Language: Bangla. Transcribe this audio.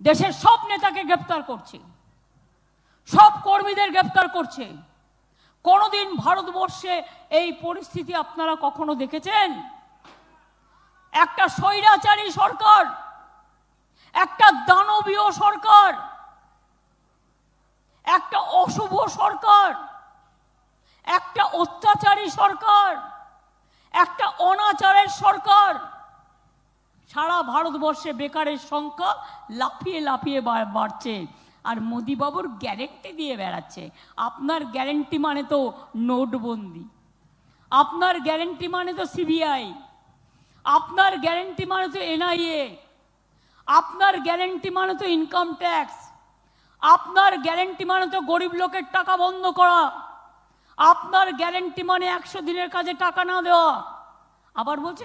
দেশের সব নেতাকে গ্রেপ্তার করছে। সব কর্মীদের গ্রেপ্তার করছে। কোনোদিন ভারতবর্ষে এই পরিস্থিতি আপনারা কখনো দেখেছেন? একটা স্বৈরাচারী সরকার, একটা দানবীয় সরকার, একটা অশুভ সরকার, একটা অত্যাচারী সরকার, একটা অনাচারের সরকার। সারা ভারতবর্ষে বেকারের সংখ্যা লাফিয়ে লাফিয়ে বাড়ছে। আর মোদিবাবুর গ্যারেন্টি দিয়ে বেড়াচ্ছে। আপনার গ্যারেন্টি মানে তো নোটবন্দি। আপনার গ্যারেন্টি মানে তো সিবিআই। আপনার গ্যারেন্টি মানে তো এনআইএ। আপনার গ্যারেন্টি মানে তো ইনকাম ট্যাক্স। আপনার গ্যারেন্টি মানে তো গরিব লোকের টাকা বন্ধ করা। আপনার গ্যারেন্টি মানে একশো দিনের কাজে টাকা না দেওয়া। আবার বলছে